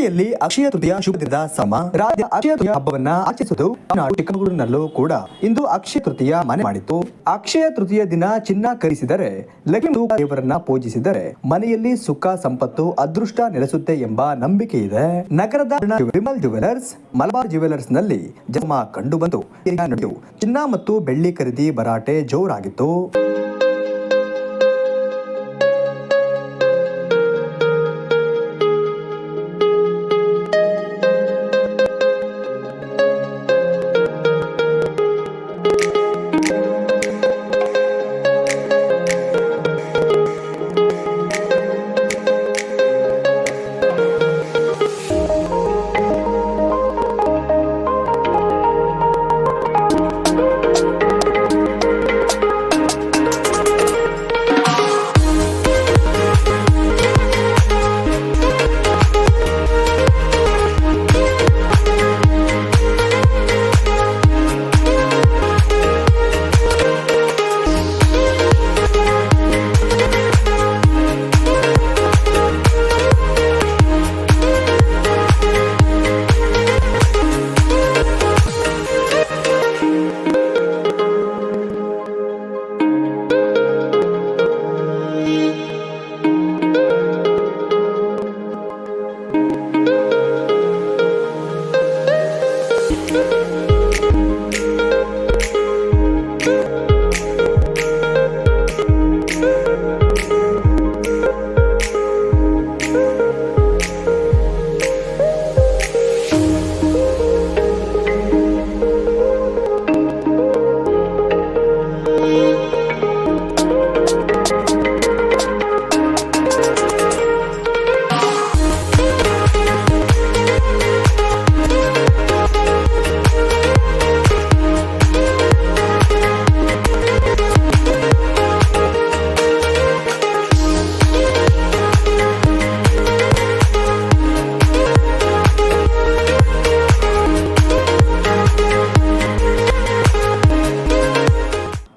ಜಿಲ್ಲೆಯಲ್ಲಿ ಅಕ್ಷಯ ತೃತೀಯ ಶುಭ ದಿನದ ಸಮ ರಾಜ್ಯ ಅಕ್ಷಯ ತೃತೀಯ ಹಬ್ಬವನ್ನ ಆಚರಿಸುವುದು ನಾಡು ಚಿಕ್ಕಮಗಳೂರಿನಲ್ಲೂ ಕೂಡ. ಇಂದು ಅಕ್ಷಯ ತೃತೀಯ ಮನೆ ಮಾಡಿತ್ತು. ಅಕ್ಷಯ ತೃತೀಯ ದಿನ ಚಿನ್ನ ಕರಿಸಿದರೆ ಲಕ್ಷ್ಮೀ ದೇವರನ್ನ ಪೂಜಿಸಿದರೆ, ಮನೆಯಲ್ಲಿ ಸುಖ, ಸಂಪತ್ತು, ಅದೃಷ್ಟ ನೆಲೆಸುತ್ತೆ ಎಂಬ ನಂಬಿಕೆ ಇದೆ. ನಗರದ ವಿಮಲ್ ಜುವೆಲರ್ಸ್ ಮಲಬಾರ್ ಜುವೆಲರ್ಸ್ನಲ್ಲಿ ಜಮ ಕಂಡು ಬಂತು. ಚಿನ್ನ ಮತ್ತು ಬೆಳ್ಳಿ ಖರೀದಿ ಭರಾಟೆ ಜೋರಾಗಿತ್ತು.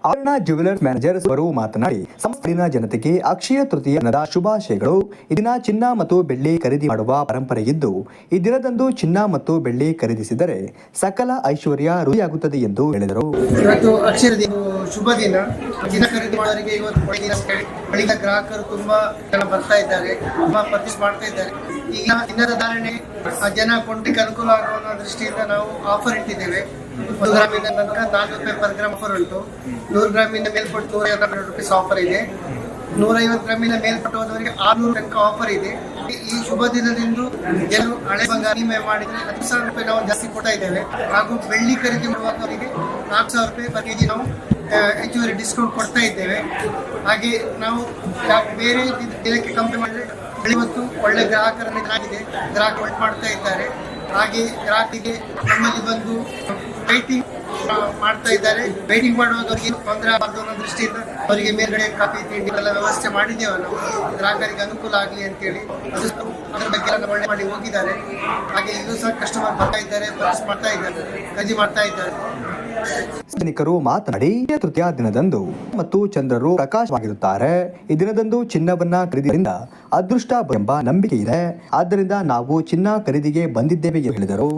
Avarana jewellers manager ಅವರು ಮಾತನಾಡಿ, ಸಂಸ್ಥೆಯ ಜನತೆಗೆ ಅಕ್ಷಯ ತೃತೀಯ ದಿನದ ಶುಭಾಶಯಗಳು. ಇದಿನ ಚಿನ್ನ ಮತ್ತು ಬೆಳ್ಳಿ ಖರೀದಿ ಮಾಡುವ ಪರಂಪರೆ ಇದ್ದು, ಈ ದಿನದಂದು ಚಿನ್ನ ಮತ್ತು ಬೆಳ್ಳಿ ಖರೀದಿಸಿದರೆ ಸಕಲ ಐಶ್ವರ್ಯ ರುಚಿಯಾಗುತ್ತದೆ ಎಂದು ಹೇಳಿದರು. ಇವತ್ತು ಅಕ್ಷರ ದಿನ, ಶುಭ ದಿನ. ದಿನ ಖರೀದಿ ಮಾಡೋರಿಗೆ ಇವತ್ತು ಗ್ರಾಹಕರು ತುಂಬಾ ಜನ ಬರ್ತಾ ಇದ್ದಾರೆ, ತುಂಬಾ ಪರ್ಚೇಸ್ ಮಾಡ್ತಾ ಇದ್ದಾರೆ. ಈಗ ಚಿನ್ನದ ಧಾರಣೆ, ಜನ ಕೊಂಡಕ್ಕೆ ಅನುಕೂಲ ಆಗುವ ದೃಷ್ಟಿಯಿಂದ ನಾವು ಆಫರ್ ಇಟ್ಟಿದ್ದೇವೆ. ಒಂದು ಇಂದ ತನಕ ನಾಲ್ಕು ರೂಪಾಯಿ ಪರ್ ಗ್ರಾಮ್ ಆಫರ್ ಉಂಟು. ನೂರು ಗ್ರಾಮಿನ ಮೇಲ್ಪಟ್ಟು ನೂರ ಐವತ್ತು ರೂಪಾಯಿ ಆಫರ್ ಇದೆ. ನೂರೈವತ್ತು ಗ್ರಾಮಿನ ಮೇಲ್ಪಟ್ಟು ಹೋದವರಿಗೆ ಆರ್ನೂರು ತನಕ ಆಫರ್ ಇದೆ. ಈ- ಶುಭ ದಿನದಿಂದ ಜನರು ಹಳೆ ಬಂಗಾರ ವಿನಿಮಯ ಮಾಡಿದ್ರೆ ಹತ್ತು ಸಾವಿರ ರೂಪಾಯಿ ನಾವು ಜಾಸ್ತಿ ಕೊಡ್ತಾ ಇದ್ದೇವೆ. ಹಾಗೂ ಬೆಳ್ಳಿ ಖರೀದಿ ಮಾಡುವವರಿಗೆ ನಾಲ್ಕು ಸಾವಿರ ರೂಪಾಯಿ ಪರ್ ಕೆಜಿ ನಾವು ಹೆಚ್ಚುವರಿ ಡಿಸ್ಕೌಂಟ್ ಕೊಡ್ತಾ ಇದ್ದೇವೆ. ಹಾಗೆ ನಾವು ಬೇರೆ ದಿನ- ದಿನಕ್ಕೆ ಕಂಪೇರ್ ಮಾಡಿದ್ರೆ ಇವತ್ತು ಒಳ್ಳೆ ಗ್ರಾಹಕರನ್ನು ಕಾಣಿದೆ. ಗ್ರಾಹಕ ಮಾಡ್ತಾ ಇದ್ದಾರೆ. ಹಾಗೆ ಗ್ರಾಹಕರಿಗೆ ನಮ್ಮಲ್ಲಿ ಬಂದು ವೈಟಿಂಗ್ ಮಾಡ್ತಾ ಇದ್ದಾರೆ. ವೈಟಿಂಗ್ ಮಾಡುವಾಗ ಏನು ತೊಂದರೆ ಆಗಬಾರ್ದು ಅನ್ನೋ ದೃಷ್ಟಿಯಿಂದ ಅವರಿಗೆ ಮೇಲ್ಗಡೆ ಕಾಫಿ ತಿಂಡಿ ಎಲ್ಲ ವ್ಯವಸ್ಥೆ ಮಾಡಿದ್ದೇವೆ ನಾವು. ಗ್ರಾಹಕರಿಗೆ ಅನುಕೂಲ ಆಗಲಿ ಅಂತೇಳಿ ಹೇಳಿ ಅದ್ರ ಬಗ್ಗೆ ಎಲ್ಲ ಒಳ್ಳೆ ಮಾಡಿ ಹೋಗಿದ್ದಾರೆ. ಹಾಗೆ ಇಲ್ಲೂ ಸಹ ಕಸ್ಟಮರ್ ಬರ್ತಾ ಇದ್ದಾರೆ ಪರ್ಚೇಸ್ ಮಾಡ್ತಾ ಇದ್ದಾರೆ ಖರೀದಿ ಮಾಡ್ತಾ ಇದ್ದಾರೆ. ಸಾರ್ವಜನಿಕರು ಮಾತನಾಡಿ ತೃತೀಯ ದಿನದಂದು ಮತ್ತು ಚಂದ್ರರು ಪ್ರಕಾಶವಾಗಿರುತ್ತಾರೆ. ಈ ದಿನದಂದು ಚಿನ್ನವನ್ನ ಖರೀದಿಯಿಂದ ಅದೃಷ್ಟ ಎಂಬ ನಂಬಿಕೆ ಇದೆ. ಆದ್ದರಿಂದ ನಾವು ಚಿನ್ನ ಖರೀದಿಗೆ ಬಂದಿದ್ದೇವೆ ಎಂದು ಹೇಳಿದರು.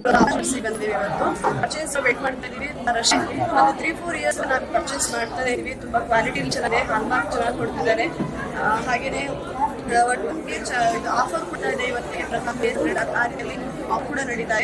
ತ್ರೀ ಫೋರ್ ಇಯರ್ಸ್ ನಾವು ಪರ್ಚೇಸ್ ಮಾಡ್ತಾ ಇದೀವಿ. ತುಂಬಾ ಕ್ವಾಲಿಟಿ ಚೆನ್ನಾಗಿದೆ. ಹಾಲ್ಮಾರ್ಕ್ ಚೆನ್ನಾಗಿ ಕೊಡ್ತಿದ್ದಾರೆ. ಹಾಗೆಯೇ ಆಫರ್ ಕೂಡ ಇದೆ ಇವತ್ತಿಗೆ. ಕೂಡ ನಡೀತಾ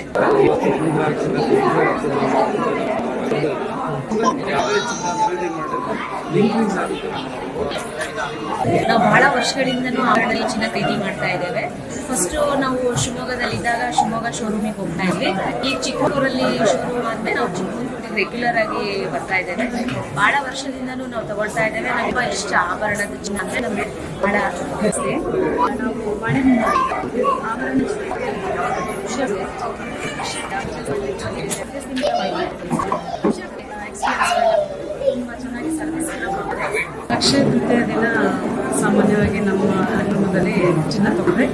ನಾವು ಬಹಳ ವರ್ಷಗಳಿಂದ ಆವರಣದಲ್ಲಿ ಚಿನ್ನ ಖರೀದಿ ಮಾಡ್ತಾ ಇದ್ದೇವೆ. ಫಸ್ಟ್ ನಾವು ಶಿವಮೊಗ್ಗದಲ್ಲಿ ಇದ್ದಾಗ ಶಿವಮೊಗ್ಗ ಶೋರೂಮಿಗೆ ಹೋಗ್ತಾ ಇದ್ವಿ. ಈಗ ಚಿಕ್ಕೂರಲ್ಲಿ ಶೋರೂಮ್ ಆದ್ಮೇಲೆ ನಾವು ಚಿಕ್ಕಮಗಳೂರಿಗೆ ರೆಗ್ಯುಲರ್ ಆಗಿ ಬರ್ತಾ ಇದ್ದೇವೆ. ಬಹಳ ವರ್ಷದಿಂದನೂ ನಾವು ತಗೊಳ್ತಾ ಇದ್ದೇವೆ. ನಮ್ಗೆ ಇಷ್ಟ ಆಭರಣದ ಅಂದ್ರೆ ನಮ್ಗೆ ಬಹಳ ನಾವು ಮನೆ ಆಭರಣ ತುಂಬ ಚೆನ್ನಾಗಿ ಎಲ್ಲ ತೃತೀಯ ದಿನ ಸಾಮಾನ್ಯವಾಗಿ ನಮ್ಮ ಕಾರ್ಯಕ್ರಮದಲ್ಲಿ ಚಿನ್ನ ತಗೊಂಡ್ರೆ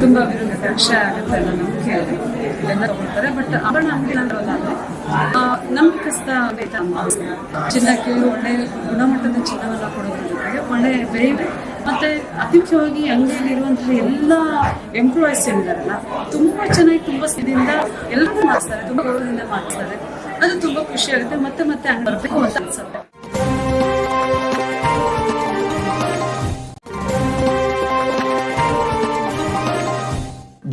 ತುಂಬಾ ಅಭಿವೃದ್ಧಿ ಅಕ್ಷಯ ಆಗುತ್ತೆ ಅನ್ನೋ ನಂಬಿಕೆ ಇಲ್ಲೆಲ್ಲ ತಗೊಳ್ತಾರೆ. ಬಟ್ ಆಭರಣ ಅಂಗಡಿ ಅಂದ್ರೆ ನಂಬಿಕಸ್ತ ವೇತ ಚಿನ್ನಕ್ಕೆ ಒಳ್ಳೆ ಗುಣಮಟ್ಟದ ಚಿನ್ನವನ್ನು ಕೊಡೋದ್ರ ಜೊತೆಗೆ ಒಳ್ಳೆ ಬೆಲೆ ಮತ್ತೆ ಅತಿ ಮುಖ್ಯವಾಗಿ ಅಂಗಡಿಯಲ್ಲಿರುವಂತಹ ಎಲ್ಲ ಎಂಪ್ಲಾಯೀಸ್ ಏನಿದಾರಲ್ಲ ತುಂಬಾ ಚೆನ್ನಾಗಿ ತುಂಬಾ ಸ್ಥಿತಿಯಿಂದ ಎಲ್ಲರೂ ಮಾಡ್ತಾರೆ, ತುಂಬಾ ಗೌರವದಿಂದ ಮಾಡ್ತಾರೆ. ಅದು ತುಂಬಾ ಖುಷಿ ಆಗುತ್ತೆ. ಮತ್ತೆ ಮತ್ತೆ ಹಂಗೆ ಬರಬೇಕು ಅಂತ ಅನ್ಸುತ್ತೆ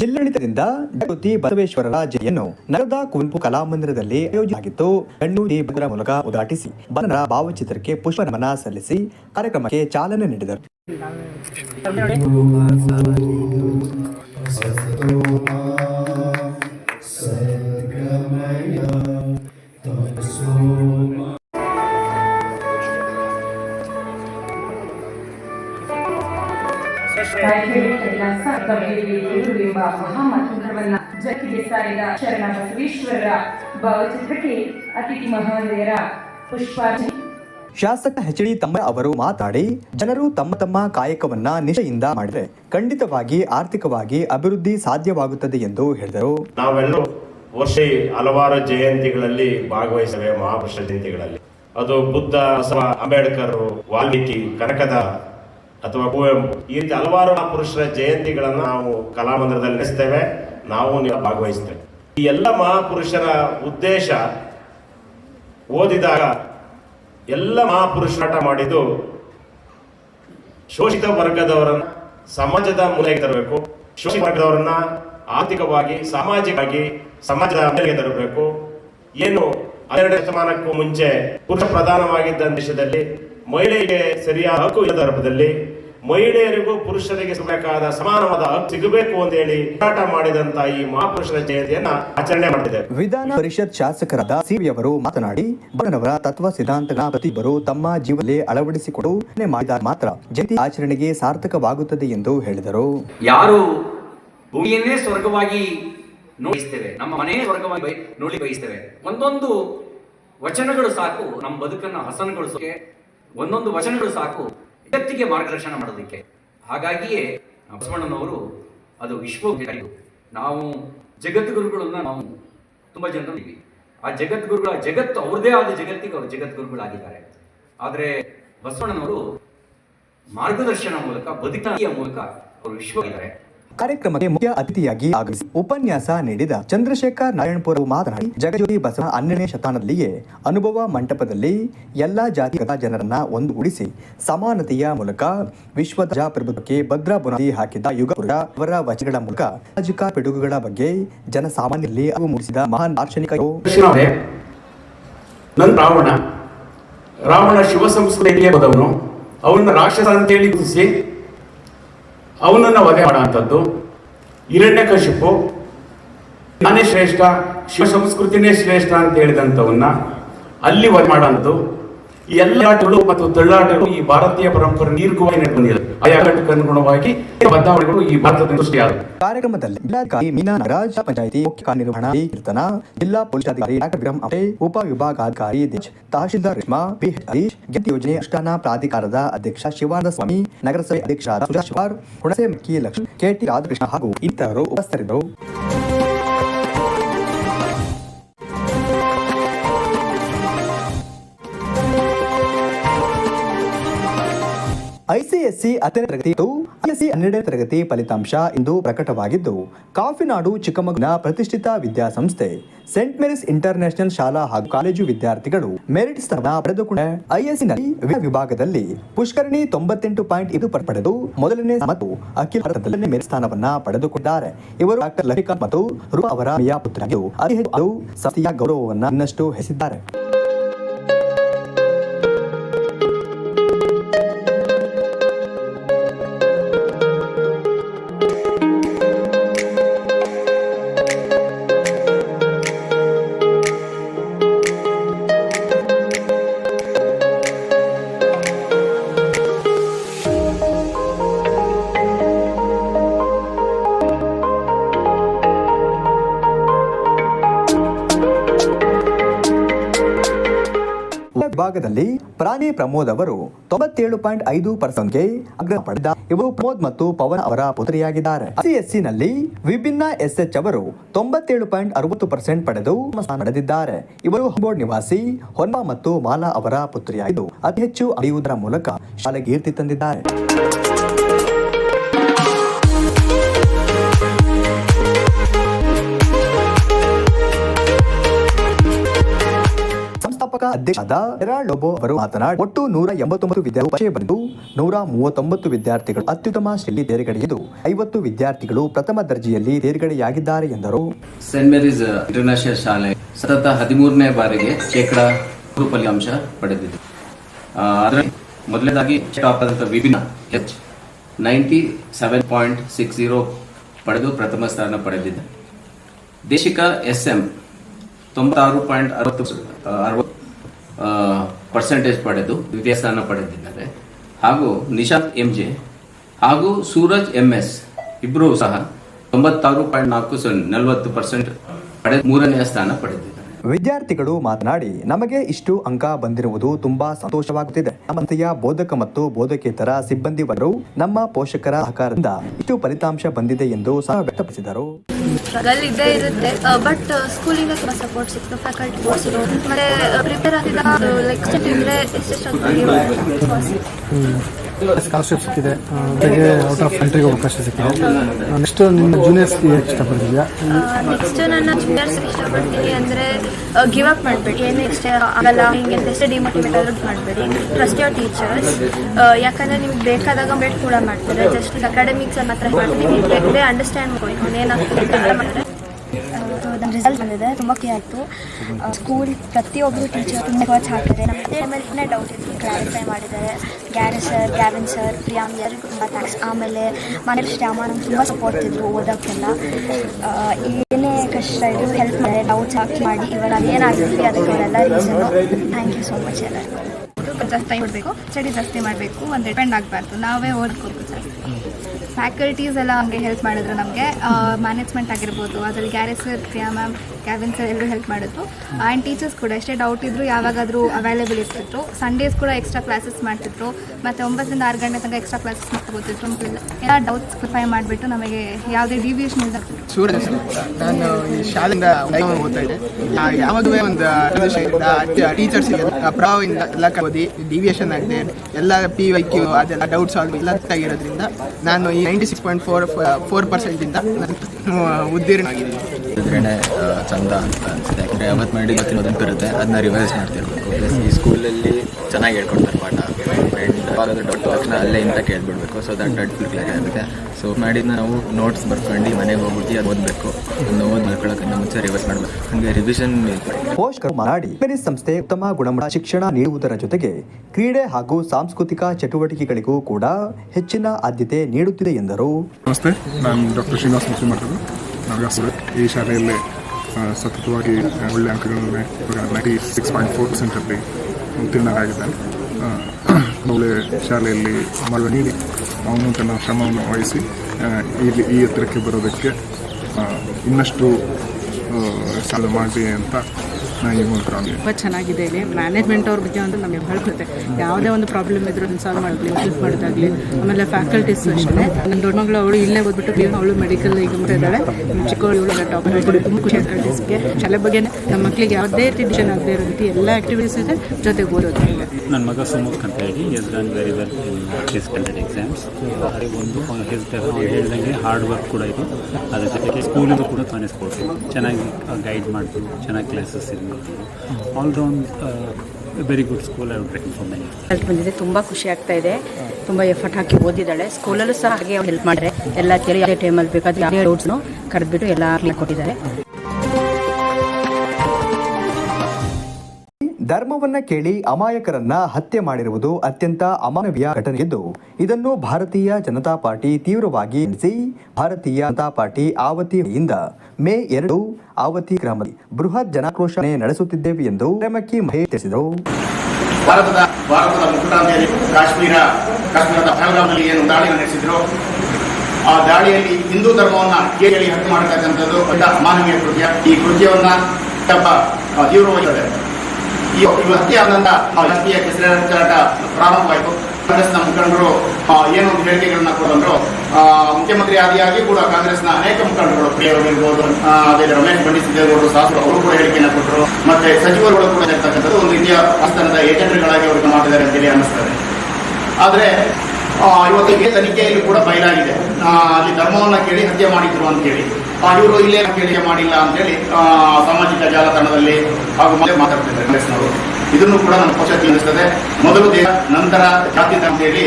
ಜಿಲ್ಲಾಡಳಿತದಿಂದ ಜಾಗೃತಿ ಬಸವೇಶ್ವರರ ರಾಜೆಯನ್ನು ನಗರದ ಕುವೆಂಪು ಕಲಾಮಂದಿರದಲ್ಲಿ ಆಯೋಜಿಸಲಾಗಿತ್ತು. ಕಣ್ಣು ದೇವರ ಮೂಲಕ ಉದ್ಘಾಟಿಸಿ ಬನ್ನರ ಭಾವಚಿತ್ರಕ್ಕೆ ಪುಷ್ಪ ನಮನ ಸಲ್ಲಿಸಿ ಕಾರ್ಯಕ್ರಮಕ್ಕೆ ಚಾಲನೆ ನೀಡಿದರು. ಎದುರಿರುವ ಮಹಾಮಂತ್ರವನ್ನ ಸಾರಿದ ಶರಣ ಬಸವೇಶ್ವರರ ಭಾವಚಿತ್ರಕ್ಕೆ ಅತಿಥಿ ಮಹೋದಯರ ಪುಷ್ಪಾರ್ಚನೆ ಶಾಸಕ ಎಚ್ ಡಿ ತಮ್ಮ ಅವರು ಮಾತಾಡಿ, ಜನರು ತಮ್ಮ ತಮ್ಮ ಕಾಯಕವನ್ನ ನಿಷ್ಠೆಯಿಂದ ಮಾಡಿದರೆ ಖಂಡಿತವಾಗಿ ಆರ್ಥಿಕವಾಗಿ ಅಭಿವೃದ್ಧಿ ಸಾಧ್ಯವಾಗುತ್ತದೆ ಎಂದು ಹೇಳಿದರು. ನಾವೆಲ್ಲರೂ ವರ್ಷ ಹಲವಾರು ಜಯಂತಿಗಳಲ್ಲಿ ಭಾಗವಹಿಸವೆ ಮಹಾಪುರುಷ ಜಯಂತಿಗಳಲ್ಲಿ. ಅದು ಬುದ್ಧ ಅಂಬೇಡ್ಕರ್ ವಾಲ್ಮೀಕಿ ಕನಕದ ಅಥವಾ ಕುವೆಂಪು ಈ ರೀತಿ ಹಲವಾರು ಮಹಾಪುರುಷರ ಜಯಂತಿಗಳನ್ನು ನಾವು ಕಲಾಮಂದಿರದಲ್ಲಿ ನಡೆಸ್ತೇವೆ, ನಾವು ಭಾಗವಹಿಸ್ತೇವೆ. ಈ ಎಲ್ಲ ಮಹಾಪುರುಷರ ಉದ್ದೇಶ ಓದಿದಾಗ ಎಲ್ಲ ಮಹಾಪುರುಷರಾಟ ಮಾಡಿದ್ದು ಶೋಷಿತ ವರ್ಗದವರನ್ನ ಸಮಾಜದ ಮೂಲೆಗೆ ತರಬೇಕು, ಶೋಷಿತ ವರ್ಗದವರನ್ನ ಆರ್ಥಿಕವಾಗಿ, ಸಾಮಾಜಿಕವಾಗಿ ಸಮಾಜದ ಮೂಲೆಗೆ ತರಬೇಕು. ಏನು ಹನ್ನೆರಡು ಶತಮಾನಕ್ಕೂ ಮುಂಚೆ ಪುರುಷ ಪ್ರಧಾನವಾಗಿದ್ದ ದೇಶದಲ್ಲಿ ಮಹಿಳೆಗೆ ಸರಿಯಾದ ಹಕ್ಕು ಸಂದರ್ಭದಲ್ಲಿ ಮಹಿಳೆಯರಿಗೂ ಪುರುಷರಿಗೆ ಸಿಗಬೇಕಾದ ಸಮಾನವಾದ ಹಕ್ಕು ಸಿಗಬೇಕು ಅಂತ ಹೇಳಿ ಹೋರಾಟ ಮಾಡಿದಂತ ಈ ಮಹಾಪುರುಷರ ಜಯಂತಿಯನ್ನ ಆಚರಣೆ ಮಾಡಿದೆ. ವಿಧಾನ ಪರಿಷತ್ ಶಾಸಕರಾದ ಸಿವಿ ಅವರು ಮಾತನಾಡಿ ಬಡನವರ ತತ್ವ ಸಿದ್ಧಾಂತಗಳ ಪ್ರತಿಯೊಬ್ಬರು ತಮ್ಮ ಜೀವನದಲ್ಲಿ ಅಳವಡಿಸಿಕೊಂಡು ಮಾಡಿದ ಮಾತ್ರ ಜಯಂತಿ ಆಚರಣೆಗೆ ಸಾರ್ಥಕವಾಗುತ್ತದೆ ಎಂದು ಹೇಳಿದರು. ಯಾರು ಭೂಮಿಯನ್ನೇ ಸ್ವರ್ಗವಾಗಿ ನೋಡಿಸ್ತೇವೆ ನಮ್ಮ ಮನೆಯೇ ಸ್ವರ್ಗವಾಗಿ ನೋಡಿ ಬಯಸ್ತೇವೆ. ಒಂದೊಂದು ವಚನಗಳು ಸಾಕು ನಮ್ಮ ಬದುಕನ್ನು ಹಸನಗೊಳಿಸೋಕೆ ಒಂದೊಂದು ವಚನಗಳು ಸಾಕು. ಜಗತ್ತಿಗೆ ಮಾರ್ಗದರ್ಶನ ಮಾಡೋದಕ್ಕೆ. ಹಾಗಾಗಿಯೇ ಬಸವಣ್ಣನವರು ಅದು ವಿಶ್ವ ನಾವು ಜಗದ್ಗುರುಗಳನ್ನ ನಾವು ತುಂಬ ಜನರಿದ್ದೀವಿ ಆ ಜಗದ್ಗುರುಗಳ ಜಗತ್ತು ಅವ್ರದೇ ಆದ ಜಗತ್ತಿಗೆ ಅವರು ಜಗದ್ಗುರುಗಳಾಗಿದ್ದಾರೆ. ಆದರೆ ಬಸವಣ್ಣನವರು ಮಾರ್ಗದರ್ಶನ ಮೂಲಕ ಬದುಕಿಯ ಮೂಲಕ ಅವರು ವಿಶ್ವ ಇದ್ದಾರೆ. ಕಾರ್ಯಕ್ರಮಕ್ಕೆ ಮುಖ್ಯ ಅತಿಥಿಯಾಗಿ ಆಗಮಿಸಿ ಉಪನ್ಯಾಸ ನೀಡಿದ ಚಂದ್ರಶೇಖರ್ ನಾರಾಯಣಪುರ ಮಾತನಾಡಿ, ಜಗಜ್ಯೋತಿ ಬಸವ ಹನ್ನೆರಡನೇ ಶತಮಾನದಲ್ಲಿಯೇ ಅನುಭವ ಮಂಟಪದಲ್ಲಿ ಎಲ್ಲಾ ಜಾತಿಗಳ ಜನರನ್ನ ಒಂದುಗೂಡಿಸಿ ಸಮಾನತೆಯ ಮೂಲಕ ವಿಶ್ವ ಪ್ರಜಾಪ್ರಭುತ್ವಕ್ಕೆ ಭದ್ರ ಬುನಾದಿ ಹಾಕಿದ ಯುಗ ಅವರ ವಚನಗಳ ಮೂಲಕ ಸಾಮಾಜಿಕ ಪಿಡುಗುಗಳ ಬಗ್ಗೆ ಜನಸಾಮಾನ್ಯರಲ್ಲಿ ಅವು ಮೂಡಿಸಿದ ಮಹಾನ್ ದಾರ್ಶನಿಕ ರಾವಣ. ರಾವಣ ಶಿವ ಸಂಸ್ಕೃತಿಗೆ ಹೋದವನು ಅವನ್ನ ರಾಕ್ಷಸ ಅಂತೇಳಿ ಅವನನ್ನ ವಧೆ ಮಾಡುವಂಥದ್ದು. ಹಿರಣ್ಯಕಶಿಪು ನಾನೇ ಶ್ರೇಷ್ಠ ಶಿವ ಸಂಸ್ಕೃತಿನೇ ಶ್ರೇಷ್ಠ ಅಂತ ಹೇಳಿದಂಥವನ್ನ ಅಲ್ಲಿ ವಧೆ ಮಾಡೋಂಥದ್ದು ಈ ಎಲ್ಲ ಆಟಗಳು ಮತ್ತು ದಳ್ಳಾಟಗಳು ಈ ಭಾರತೀಯ ಪರಂಪರೆ ದೀರ್ಘವಾಗಿ ನಡೆದಿದೆ ಆಯಾ ಘಟ್ಟಕ್ಕೆ ಅನುಗುಣವಾಗಿ ಬದಲಾವಣೆಗಳು ಈ ಭಾರತದ ಸೃಷ್ಟಿಯಾದವು ಕಾರ್ಯಕ್ರಮದಲ್ಲಿ ಜಿಲ್ಲಾಧಿಕಾರಿ ಮೀನಾ ನಾಗರಾಜ್, ಪಂಚಾಯಿತಿ ಮುಖ್ಯ ಕಾರ್ಯನಿರ್ವಹಣಾ ಕೀರ್ತನ, ಜಿಲ್ಲಾ ಪೊಲೀಸ್ ಅಧಿಕಾರಿ ಡಾಕ್ಟರ್ ಗ್ರಾಮ್ ಅಮೆ ಉಪ ವಿಭಾಗಾಧಿಕಾರಿ ದಿನೇಶ್, ತಹಶೀಲ್ದಾರ್ ರೇಷ್ಮಾ ಬಿ ಹರೀಶ್, ಗೆದ್ದ ಯೋಜನೆ ಅನುಷ್ಠಾನ ಪ್ರಾಧಿಕಾರದ ಅಧ್ಯಕ್ಷ ಶಿವಾನಂದ ಸ್ವಾಮಿ ನಗರಸಭೆ ಅಧ್ಯಕ್ಷ ಸುಜಾ ಶಿವಾರ್ ಹುಣಸೆ ಮಕ್ಕಿ ಲಕ್ಷ್ಮಣ್ ಕೆಟಿ ರಾಧಾಕೃಷ್ಣ ಹಾಗೂ ಇತರರು ಉಪಸ್ಥಿತರಿದ್ದರು. ಐಸಿಎಸ್ಸಿ ಹತ್ತನೇ ತರಗತಿ ಐಎಸ್ಸಿ ಹನ್ನೆರಡನೇ ತರಗತಿ ಫಲಿತಾಂಶ ಇಂದು ಪ್ರಕಟವಾಗಿದ್ದು, ಕಾಫಿನಾಡು ಚಿಕ್ಕಮಗಳೂರಿನ ಪ್ರತಿಷ್ಠಿತ ವಿದ್ಯಾಸಂಸ್ಥೆ ಸೆಂಟ್ ಮೇರಿಸ್ ಇಂಟರ್ನ್ಯಾಷನಲ್ ಶಾಲಾ ಹಾಗೂ ಕಾಲೇಜು ವಿದ್ಯಾರ್ಥಿಗಳು ಮೆರಿಟ್ ಸ್ಥಾನ ಪಡೆದುಕೊಂಡ ಐಎಸ್ಸಿನಲ್ಲಿ ನಲ್ಲಿ ವಿಭಾಗದಲ್ಲಿ ಪುಷ್ಕರಣಿ ತೊಂಬತ್ತೆಂಟು ಪಾಯಿಂಟ್ ಇದು ಪಡೆದು ಮೊದಲನೇ ಮತ್ತು ಅಖಿಲ ಭಾರತದಲ್ಲಿ ಮೆರಿಟ್ ಸ್ಥಾನವನ್ನ ಪಡೆದುಕೊಂಡಿದ್ದಾರೆ. ಇವರು ಡಾಕ್ಟರ್ ಲಕ್ಷ್ಮೀಕಾಂತ್ ಮತ್ತು ರು ಅವರ ಮಿಯಾ ಪುತ್ರ ಅತಿ ಹೆಚ್ಚು ಸಂಸ್ಥೆಯ ಗೌರವವನ್ನು ಇನ್ನಷ್ಟು ಹೆಚ್ಚಿದ್ದಾರೆ ಪ್ರಮೋದ್ ಅವರು ತೊಂಬತ್ತೇಳು ಪಾಯಿಂಟ್ ಐದು ಪರ್ಸೆಂಟ್ಗೆ ಅಗ್ರ ಪಡೆದ ಇವರು ಪ್ರಮೋದ್ ಮತ್ತು ಪವನ್ ಅವರ ಪುತ್ರಿಯಾಗಿದ್ದಾರೆ. ಎಸ್ಸಿ ನಲ್ಲಿ ವಿಭಿನ್ನ ಎಸ್ಎಚ್ ಅವರು ತೊಂಬತ್ತೇಳು ಪಾಯಿಂಟ್ ಅರವತ್ತು ಪರ್ಸೆಂಟ್ ಪಡೆದು ಸ್ಥಾನ ಪಡೆದಿದ್ದಾರೆ. ಇವರು ಹಂಬೋರ್ಡ್ ನಿವಾಸಿ, ಹೊನ್ಮಾ ಮತ್ತು ಮಾಲಾ ಅವರ ಪುತ್ರಿಯಾಗಿದ್ದು, ಅತಿ ಹೆಚ್ಚು ಅಳೆಯುವುದರ ಮೂಲಕ ಶಾಲೆಗೆ ಕೀರ್ತಿ ತಂದಿದ್ದಾರೆ. ಅಧ್ಯಕ್ಷರಾದ ಹೆರಾಲ್ಡ್ ಅವರು ಮಾತನಾಡಿ, ಒಟ್ಟು ನೂರ ಎಂಬತ್ತೊಂಬತ್ತು ವಿದ್ಯಾರ್ಥಿ ಬಂದು ನೂರ ಮೂವತ್ತೊಂಬತ್ತು ವಿದ್ಯಾರ್ಥಿಗಳು ಅತ್ಯುತ್ತಮ ಶ್ರೇಣಿ ತೇರ್ಗಡೆಯಿದ್ದು ಐವತ್ತು ವಿದ್ಯಾರ್ಥಿಗಳು ಪ್ರಥಮ ದರ್ಜೆಯಲ್ಲಿ ತೇರ್ಗಡೆಯಾಗಿದ್ದಾರೆ ಎಂದರು. ಸೆಂಟ್ ಮೇರೀಸ್ ಇಂಟರ್ನ್ಯಾಷನಲ್ ಶಾಲೆ ಸತತ ಹದಿಮೂರನೇ ಬಾರಿಗೆ ಶೇಕಡ ಫಲಿತಾಂಶ ಪಡೆದಿದೆ. ಮೊದಲನೇದಾಗಿ Vibhinna H ninety seven point six zero ಪಡೆದು ಪ್ರಥಮ ಸ್ಥಾನ ಪಡೆದಿದೆ. ದೇಶಿಕ ಎಸ್ ಎಂ ತೊಂಬತ್ತಾರು ಪಾಯಿಂಟ್ ಅರವತ್ತು ಅರವತ್ತು ಪರ್ಸೆಂಟೇಜ್ ಪಡೆದು ದ್ವಿತೀಯ ಸ್ಥಾನ ಪಡೆದಿದ್ದಾರೆ. ಹಾಗೂ ನಿಶಾಂತ್ ಎಂ ಜೆ ಹಾಗೂ ಸೂರಜ್ ಎಂ ಎಸ್ ಇಬ್ಬರೂ ಸಹ ತೊಂಬತ್ತಾರು ಪಾಯಿಂಟ್ ನಾಲ್ಕು ಸೊನ್ನೆ ನಲವತ್ತು ಪರ್ಸೆಂಟ್ ಪಡೆದು ಮೂರನೆಯ ಸ್ಥಾನ ಪಡೆದಿದ್ದಾರೆ. ವಿದ್ಯಾರ್ಥಿಗಳು ಮಾತನಾಡಿ, ನಮಗೆ ಇಷ್ಟು ಅಂಕ ಬಂದಿರುವುದು ತುಂಬಾ ಸಂತೋಷವಾಗುತ್ತಿದೆ. ನಮ್ಮಂತೆಯ ಬೋಧಕ ಮತ್ತು ಬೋಧಕೇತರ ಸಿಬ್ಬಂದಿ ವರ್ಗವು ನಮ್ಮ ಪೋಷಕರ ಸಹಕಾರದಿಂದ ಇಷ್ಟು ಫಲಿತಾಂಶ ಬಂದಿದೆ ಎಂದು ಸಹ ವ್ಯಕ್ತಪಡಿಸಿದರು. ಸ್ಟ್ರಗಲ್ ಇದ್ದೇ ಇರುತ್ತೆ ಬಟ್ ಸ್ಕೂಲಿಂದ ತುಂಬ ಸಪೋರ್ಟ್ ಸಿಕ್ತು ಫ್ಯಾಕಲ್ಟಿ ಕೋರ್ಸ್ರು ಮತ್ತೆ ಪ್ರಿಪೇರ್ ಆಗಿದ್ದ ಲೈಕ್ ಇದ್ರೆ ಎಷ್ಟೆಷ್ಟು ಸ್ಕಾಲರ್ಶಿಪ್ ಸಿಕ್ಕಿದೆ. ಜೊತೆಗೆ ಔಟ್ ಆಫ್ ಕಂಟ್ರಿಗೆ ಅವಕಾಶ ಸಿಕ್ಕಿದೆ. ನೆಕ್ಸ್ಟ್ ನಿಮ್ಮ ಜೂನಿಯರ್ಸ್ಗೆ ಇಷ್ಟಪಡ್ತಿದ್ಯಾ? ನೆಕ್ಸ್ಟ್ ನನ್ನ ಜೂನಿಯರ್ಸ್ ಇಷ್ಟಪಡ್ತೀನಿ ಅಂದರೆ ಗಿವ್ ಅಪ್ ಮಾಡಬೇಡಿ. ನೆಕ್ಸ್ಟ್ ಆಗಲ್ಲ, ಹಿಂಗೆ ಎಷ್ಟೇ ಡಿಮೋಟಿವೇಟ್ ಮಾಡಬೇಡಿ. ಟ್ರಸ್ಟ್ ಯೋರ್ ಟೀಚರ್ಸ್ ಯಾಕಂದ್ರೆ ನಿಮ್ಗೆ ಬೇಕಾದಾಗ ಬೇಟ್ ಕೂಡ ಮಾಡ್ತಾರೆ. ಜಸ್ಟ್ ಅಕಾಡೆಮಿಕ್ಸ್ ಮಾತ್ರ ಮಾಡ್ತೀನಿ. ದೇ ಅಂಡರ್ಸ್ಟ್ಯಾಂಡ್ ಮಾಡ್ಕೊಂಡು ಏನಾಗ್ತದೆ ಮಾಡ್ತಾರೆ ನಮ್ಮ ರಿಸಲ್ಟ್ ಬಂದಿದೆ, ತುಂಬ ಖುಷಿ ಆಯಿತು. ಸ್ಕೂಲ್ ಪ್ರತಿಯೊಬ್ಬರು ಟೀಚರ್ ತುಂಬ ವಾಚ್ ಹಾಕಿದೆ ಇನ್ನೇ ಡೌಟ್ ಇತ್ತು ಕ್ಲಾರಿಫೈ ಮಾಡಿದ್ದಾರೆ. Gary sir Gavin sir Priya ma'am ಎಲ್ಲರಿಗೂ ತುಂಬ ಥ್ಯಾಂಕ್ಸ್ ಆಮೇಲೆ ಮನೇಲಿ ಶ್ಯಾಮ ನಮ್ಗೆ ತುಂಬ ಸಪೋರ್ಟ್ ಇದ್ರು ಓದೋಕ್ಕೆಲ್ಲ. ಏನೇ ಕಷ್ಟ ಇದ್ರು ಹೆಲ್ಪ್ ಮಾಡಿದೆ ಡೌಟ್ಸ್ ಹಾಕಿ ಮಾಡಿ, ಇವಾಗ ಅದೇನಾಗಿದ್ವಿ ಅದಕ್ಕೆ ಅವರೆಲ್ಲ reason thank you so much ಎಲ್ಲರಿಗೂ. ಜಾಸ್ತಿ ಮಾಡಬೇಕು ಸ್ಟಡಿ ಜಾಸ್ತಿ ಮಾಡಬೇಕು, ಒಂದು ಡಿಪೆಂಡ್ ಆಗಬಾರ್ದು. ನಾವೇ ಓದ್ಕೋಬೇಕು ಜಾಸ್ತಿ. ಫ್ಯಾಕಲ್ಟೀಸ್ ಎಲ್ಲ ಹಂಗೆ ಹೆಲ್ಪ್ ಮಾಡಿದ್ರು ನಮಗೆ. ಮ್ಯಾನೇಜ್ಮೆಂಟ್ ಆಗಿರ್ಬೋದು, ಅದರಲ್ಲಿ Gary sir Priya ma'am Gavin sir ಎಲ್ಲರೂ ಹೆಲ್ಪ್ ಮಾಡಿದ್ರು. ಆ್ಯಂಡ್ ಟೀಚರ್ಸ್ ಕೂಡ, ಎಷ್ಟೇ ಡೌಟ್ ಇದ್ದರೂ ಯಾವಾಗಾದರೂ ಅವೈಲೇಬಲ್ ಇರ್ತಿತ್ತು ಸಂಡೇಸ್ ಕೂಡ ಎಕ್ಸ್ಟ್ರಾ ಕ್ಲಾಸಸ್ ಮಾಡ್ತಿದ್ರು. ಮತ್ತು ಒಂಬತ್ತರಿಂದ ಆರು ಗಂಟೆ ತನಕ ಎಕ್ಸ್ಟ್ರಾ ಕ್ಲಾಸಸ್ ಮಾಡ್ಕೋತಿದ್ರು ಮಕ್ಕಳೆಲ್ಲ ಎಲ್ಲ ಡೌಟ್ಸ್ ಕ್ಲಿಫೈ ಮಾಡಿಬಿಟ್ಟು ನಮಗೆ ಯಾವುದೇ ಡಿವಿಯೇಷನ್ ಇಲ್ಲ ನಾನು ಒಂದು ಟೀಚರ್ಸ್ ಪ್ರಭಾವದಿಂದ ಎಲ್ಲ ಡಿವಿಯೇಷನ್ ಆಗಿದೆ, ಎಲ್ಲ ಪಿ ವೈ ಕ್ಯೂ ಅದೆಲ್ಲ ಡೌಟ್ಸ್ ಸಾಲ್ವ್ ಎಲ್ಲ ಆಗಿರೋದ್ರಿಂದ ನಾನು ninety six point four four ಪರ್ಸೆಂಟಿಂದ ಉತ್ತೀರ್ಣ ಆಗಿದ್ದೀನಿ ಚಂದ ಅಂತ ಅನ್ಸುತ್ತೆ. ಯಾಕಂದರೆ ಯಾವತ್ತು ಮಾಡಿ ಇವತ್ತಿನ ಇರುತ್ತೆ ಅದನ್ನ ರಿವೈಸ್ ಮಾಡ್ತಿರ್ಬೇಕು. ಈ ಸ್ಕೂಲಲ್ಲಿ ಚೆನ್ನಾಗಿ ಹೇಳ್ಕೊಡ್ತಾರೆ. ಪಾಠ ಡಾಕ್ಟರ್ ಡೌಟ್ ತಕ್ಷಣ ಅಲ್ಲೇ ಇಂತ ಕೇಳ್ಬಿಡ್ಬೇಕು. So that that full clear ಆಗುತ್ತೆ. ಸೊ ಮಾಡಿದ್ನ ನಾವು ನೋಟ್ಸ್ ಬರ್ಕೊಂಡು ಮನೆಗೆ ಹೋಗ್ಬಿಟ್ಟು ಅದು ಓದಬೇಕು. ಅದನ್ನ ಓದಿ ಮಲ್ಕೊಳ್ಳೋಕ್ಕಿಂತ ಮುಂಚೆ ರಿವರ್ಸ್ ಮಾಡಬೇಕು. ಹಂಗೆ ರಿವಿಷನ್ ಪೋಷಕರು ಮಾತಾಡಿ ಬೇರೆ ಸಂಸ್ಥೆ ಉತ್ತಮ ಗುಣಮಟ್ಟ ಶಿಕ್ಷಣ ನೀಡುವುದರ ಜೊತೆಗೆ ಕ್ರೀಡೆ ಹಾಗೂ ಸಾಂಸ್ಕೃತಿಕ ಚಟುವಟಿಕೆಗಳಿಗೂ ಕೂಡ ಹೆಚ್ಚಿನ ಆದ್ಯತೆ ನೀಡುತ್ತಿದೆ ಎಂದರು. ನಮಸ್ತೆ ನಾನು ಡಾಕ್ಟರ್ ಶ್ರೀನಿವಾಸ ಮಾತಾಡೋದು ನಾಗಾಸುರ ಈ ಶಾಲೆಯಲ್ಲಿ ಸತತವಾಗಿ ಒಳ್ಳೆ ಅಂಕಗಳನ್ನು ನೈಂಟಿ ಸಿಕ್ಸ್ ಪಾಯಿಂಟ್ ಫೋರ್ ಪರ್ಸೆಂಟಲ್ಲಿ ಉತ್ತೀರ್ಣರಾಗಿದ್ದಾನೆ. ಒಳ್ಳೆ ಶಾಲೆಯಲ್ಲಿ ಮಾಡುವ ನೀಡಿ ಅವನು ತನ್ನ ಶ್ರಮವನ್ನು ವಹಿಸಿ ಇಲ್ಲಿ ಈ ಎತ್ತರಕ್ಕೆ ಬರೋದಕ್ಕೆ ಇನ್ನಷ್ಟು ಸಾಲ ಮಾಡಿ ಅಂತ ತುಂಬ ಚೆನ್ನಾಗಿದೆ ಇಲ್ಲಿ. ಮ್ಯಾನೇಜ್ಮೆಂಟ್ ಅವ್ರ ಬಗ್ಗೆ ಅಂದ್ರೆ ನಮಗೆ ಹೇಳ್ಕೊಡುತ್ತೆ ಯಾವುದೇ ಒಂದು ಪ್ರಾಬ್ಲಮ್ ಇದ್ರೂ ಅದನ್ನು ಸಾಲ್ವ್ ಮಾಡಲಿ ಹೆಲ್ಪ್ ಮಾಡೋದಾಗ್ಲಿ, ಆಮೇಲೆ ಫ್ಯಾಕಲ್ಟೀಸ್ ಅಷ್ಟೇ. ನನ್ನ ದೊಡ್ಡ ಮಗಳು ಅವಳು ಇಲ್ಲೇ ಓದ್ಬಿಟ್ಟು ಅವಳು ಮೆಡಿಕಲ್ ಈಗ ಇದ್ದಾಳೆ ಚಿಕ್ಕವಳು ಟಾಪ್ ತುಂಬ ಖುಷಿ ಫ್ಯಾಕಲ್ಟೀಸ್ಗೆ ಶಾಲೆ ಬಗ್ಗೆ ನಮ್ಮ ಮಕ್ಕಳಿಗೆ ಯಾವುದೇ ಟೆನ್ಷನ್ ಆಗದೆ ಇರೋ ರೀತಿ ಎಲ್ಲ ಆ್ಯಕ್ಟಿವಿಟೀಸ್ ಇದೆ ಜೊತೆಗೆ ಓದೋದು ನನ್ನ ಮಗ ಸುಮುಖ್ ಅಂತ ಹೇಳಿ has done very well his standard exams ಒಂದು ಹಿಸ್ ಹೇಳ್ದಂಗೆ ಹಾರ್ಡ್ ವರ್ಕ್ ಕೂಡ ಇದು. ಅದ್ರ ಜೊತೆಗೆ ಸ್ಕೂಲಿಂದ ಕೂಡ ತಾನೇ ಸ್ಪೋರ್ಟ್ಸ್ ಚೆನ್ನಾಗಿ ಗೈಡ್ ಮಾಡ್ತು ಚೆನ್ನಾಗಿ ಕ್ಲಾಸಸ್ ಇದು all round very good school help ಬಂದಿದೆ ತುಂಬ ಖುಷಿ ಆಗ್ತಾ ಇದೆ. ತುಂಬ ಎಫರ್ಟ್ ಹಾಕಿ ಓದಿದ್ದಾಳೆ. ಸ್ಕೂಲಲ್ಲೂ ಸಹ ಹಾಗೆ ಹೆಲ್ಪ್ ಮಾಡಿದ್ರೆ ಎಲ್ಲ ಯಾವುದೇ ಟೈಮಲ್ಲಿ ಬೇಕಾದ್ರೆ ಯಾವುದೇ ಡೌಟ್ಸ್ನು ಕರೆದ್ಬಿಟ್ಟು ಎಲ್ಲ ಕೊಟ್ಟಿದ್ದಾರೆ. ಧರ್ಮವನ್ನ ಕೇಳಿ ಅಮಾಯಕರನ್ನ ಹತ್ಯೆ ಮಾಡಿರುವುದು ಅತ್ಯಂತ ಅಮಾನವೀಯ ಘಟನೆಯಿದ್ದು ಇದನ್ನು ಭಾರತೀಯ ಜನತಾ ಪಾರ್ಟಿ ತೀವ್ರವಾಗಿ ಭಾರತೀಯ ಜನತಾ ಪಾರ್ಟಿ ಆವತಿಯಿಂದ ಮೇ ಎರಡು ಆವತಿ ಗ್ರಾಮದಲ್ಲಿ ಬೃಹತ್ ಜನಾಕ್ರೋಶ ನಡೆಸುತ್ತಿದ್ದೇವೆ ಎಂದು ರೇಮಕ್ಕಿ ಮಹೇಶ್ ತಿಳಿಸಿದರು. ಭಾರತದ ಭಾರತದ ಮುಖಂಡ ಕಾಶ್ಮೀರ, ಕಾಶ್ಮೀರದ ಪಹಲ್ಗಾಮ್ನಲ್ಲಿ ಏನು ದಾಳಿಯನ್ನು ನಡೆಸಿದ್ರು, ಆ ದಾಳಿಯಲ್ಲಿ ಹಿಂದೂ ಧರ್ಮವನ್ನ ಕೇಳಿ ಹತ್ಯೆ ಮಾಡತಕ್ಕಂಥದ್ದು ದೊಡ್ಡ ಮಾನವೀಯ ಕೃತ್ಯ. ಈ ಕೃತ್ಯವನ್ನ ತೀವ್ರವಾಗಿದ್ದಾರೆ ಈ ಇವತ್ತೇ ಆದಂತ ರಾಜಕೀಯ ಕೆಸರಾಟ ಪ್ರಾರಂಭವಾಯಿತು ಕಾಂಗ್ರೆಸ್ನ ಮುಖಂಡರು ಏನು ಹೇಳಿಕೆಗಳನ್ನ ಕೊಡಂದ್ರು ಮುಖ್ಯಮಂತ್ರಿ ಆದಿಯಾಗಿ ಕೂಡ ಕಾಂಗ್ರೆಸ್ನ ಅನೇಕ ಇರ್ಬೋದು ಆ, ಅದೇ ರಮೇಶ್ ಬಂಡಿ ಸಿದ್ದೇಗೌಡರು ಸಾಸು ಅವರು ಕೂಡ ಹೇಳಿಕೆಯನ್ನು ಕೊಟ್ಟರು ಮತ್ತೆ ಸಚಿವರುಗಳು ಕೂಡ ಇರ್ತಕ್ಕಂಥದ್ದು ಒಂದು ರೀತಿಯ ಆಸ್ಥಾನದ ಏಜೆಂಟ್ಗಳಾಗಿ ಅವರು ಮಾಡಿದ್ದಾರೆ ಅಂತೇಳಿ ಅನ್ನಿಸ್ತದೆ. ಆದ್ರೆ ಇವತ್ತಿಗೆ ತನಿಖೆಯಲ್ಲಿ ಕೂಡ ಬಯಲಾಗಿದೆ. ಅಲ್ಲಿ ಧರ್ಮವನ್ನ ಕೇಳಿ ಹತ್ಯೆ ಮಾಡಿದ್ರು ಅಂತೇಳಿ. ಇವರು ಇಲ್ಲೇ ಕೇಳಿಕೆ ಮಾಡಿಲ್ಲ ಅಂತೇಳಿ ಸಾಮಾಜಿಕ ಜಾಲತಾಣದಲ್ಲಿ ಹಾಗೂ ಮಾತಾಡ್ತಿದ್ದಾರೆ. ಕಾಂಗ್ರೆಸ್ನವರು ಇದನ್ನು ಕೂಡ ನಮ್ಮ ಪಕ್ಷ ತಿಳಿಸ್ತದೆ. ಮೊದಲು ದೇಹ ನಂತರ ಜಾತಿ ಅಂತೇಳಿ